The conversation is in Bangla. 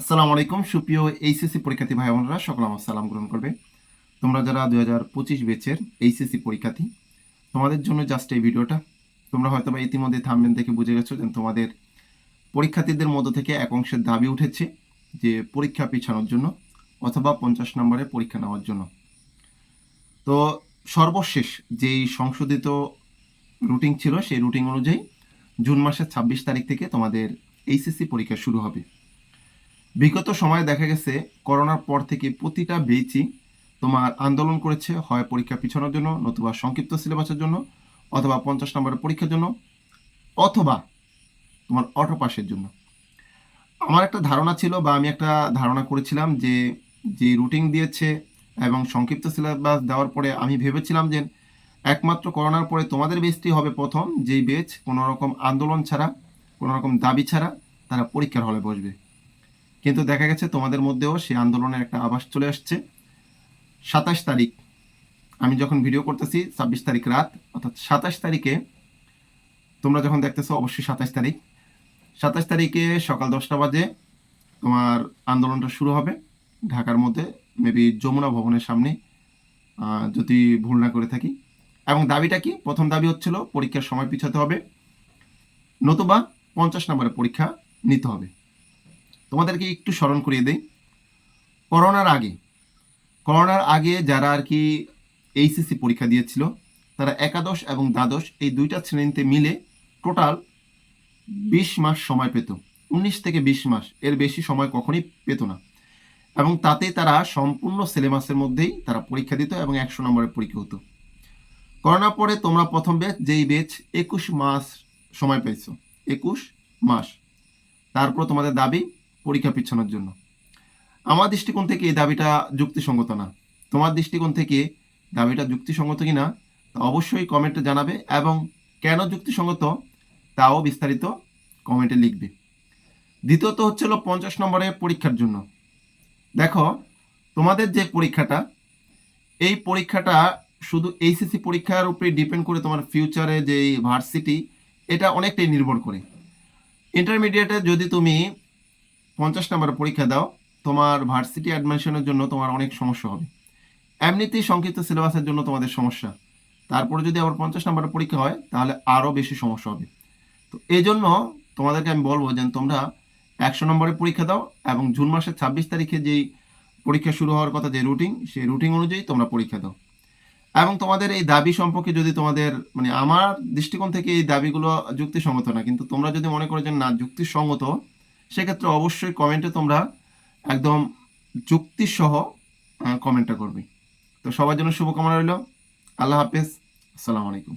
আসসালামু আলাইকুম। সুপ্রিয় এইচএসসি পরীক্ষার্থী ভাই বোনেরা সকল আমার সালাম গ্রহণ করবে। তোমরা যারা দুই হাজার পঁচিশ বেচের এইচএসসি পরীক্ষার্থী, তোমাদের জন্য জাস্ট এই ভিডিওটা। তোমরা হয়তো বা ইতিমধ্যে থামবেন দেখে বুঝে গেছো যে তোমাদের পরীক্ষার্থীদের মধ্য থেকে এক অংশের দাবি উঠেছে যে পরীক্ষা পিছানোর জন্য অথবা পঞ্চাশ নম্বরে পরীক্ষা নেওয়ার জন্য। তো সর্বশেষ যেই সংশোধিত রুটিন ছিল, সেই রুটিন অনুযায়ী জুন মাসের ছাব্বিশ তারিখ থেকে তোমাদের এইচএসসি পরীক্ষা শুরু হবে। বিগত সময়ে দেখা গেছে, করোনার পর থেকে প্রতিটা বেচই তোমার আন্দোলন করেছে, হয় পরীক্ষা পিছানোর জন্য, নতুবা সংক্ষিপ্ত সিলেবাসের জন্য, অথবা পঞ্চাশ নম্বরের পরীক্ষার জন্য, অথবা তোমার অটো পাসের জন্য। আমার একটা ধারণা ছিল বা আমি একটা ধারণা করেছিলাম যে যে রুটিন দিয়েছে এবং সংক্ষিপ্ত সিলেবাস দেওয়ার পরে আমি ভেবেছিলাম যে, একমাত্র করোনার পরে তোমাদের বেচটি হবে প্রথম, যেই বেচ কোনো রকম আন্দোলন ছাড়া কোনো রকম দাবি ছাড়া তারা পরীক্ষার হলে বসবে। কিন্তু দেখা গেছে তোমাদের মধ্যেও সেই আন্দোলনের একটা আভাস চলে আসছে। সাতাশ তারিখ, আমি যখন ভিডিও করতেছি, ছাব্বিশ তারিখ রাত, অর্থাৎ সাতাশ তারিখে, তোমরা যখন দেখতেছো, অবশ্যই সাতাশ তারিখ। সাতাশ তারিখে সকাল দশটা বাজে তোমার আন্দোলনটা শুরু হবে। ঢাকার মধ্যে মেবি যমুনা ভবনের সামনে যদি ভুল না করে থাকি। এবং দাবিটা কি? প্রথম দাবি হচ্ছিল পরীক্ষার সময় পিছাতে হবে। নতুবা পঞ্চাশ নম্বরের পরীক্ষা নিতে হবে। তোমাদেরকে একটু স্মরণ করিয়ে দেই। করোনার আগে করোনার আগে যারা আর কি এইচএসসি পরীক্ষা দিয়েছিল, তারা একাদশ এবং দ্বাদশ এই দুইটা শ্রেণীতে মিলে টোটাল বিশ মাস সময় পেত। উনিশ থেকে বিশ মাস, এর বেশি সময় কখনই পেত না। এবং তাতে তারা সম্পূর্ণ সিলেবাসের মধ্যেই তারা পরীক্ষা দিত এবং একশো নম্বরের পরীক্ষা হতো। করোনার পরে তোমরা প্রথম বেচ যেই বেচ একুশ মাস সময় পেয়েছ। একুশ মাস। তারপর তোমাদের দাবি পরীক্ষা পিছানোর জন্য। আমার দৃষ্টিকোণ থেকে এই দাবিটা যুক্তিসঙ্গত না। তোমার দৃষ্টিকোণ থেকে দাবিটা যুক্তিসঙ্গত কি না তা অবশ্যই কমেন্টে জানাবে এবং কেন যুক্তিসঙ্গত, তাও বিস্তারিত কমেন্টে লিখবে। দ্বিতীয়ত হচ্ছিল পঞ্চাশ নম্বরের পরীক্ষার জন্য। দেখো, তোমাদের যে পরীক্ষাটা, এই পরীক্ষাটা শুধু এইচএসসি পরীক্ষার উপরে ডিপেন্ড করে তোমার ফিউচারে যে ভার্সিটি, এটা অনেকটাই নির্ভর করে। ইন্টারমিডিয়েটে যদি তুমি পঞ্চাশ নম্বরের পরীক্ষা দাও, তোমার ভার্সিটি অ্যাডমিশনের জন্য তোমার অনেক সমস্যা হবে। এমনিতেই সংক্ষিপ্ত সিলেবাসের জন্য তোমাদের সমস্যা। তারপরে যদি আবার পঞ্চাশ নম্বরের পরীক্ষা হয়, তাহলে আরও বেশি সমস্যা হবে। তো এই জন্য তোমাদেরকে আমি বলব যে তোমরা একশো নম্বরের পরীক্ষা দাও এবং জুন মাসের ছাব্বিশ তারিখে যেই পরীক্ষা শুরু হওয়ার কথা যে রুটিন সেই রুটিন অনুযায়ী তোমরা পরীক্ষা দাও। এবং তোমাদের এই দাবি সম্পর্কে যদি তোমাদের মানে আমার দৃষ্টিকোণ থেকে এই দাবিগুলো যুক্তিসঙ্গত না, কিন্তু তোমরা যদি মনে করো যে না, যুক্তিসঙ্গত সেক্ষেত্রে অবশ্যই কমেন্টে তোমরা একদম যুক্তিসহ কমেন্টটা করবে। তো সবার জন্য শুভকামনা রইল। আল্লাহ হাফেজ। আসসালামু আলাইকুম।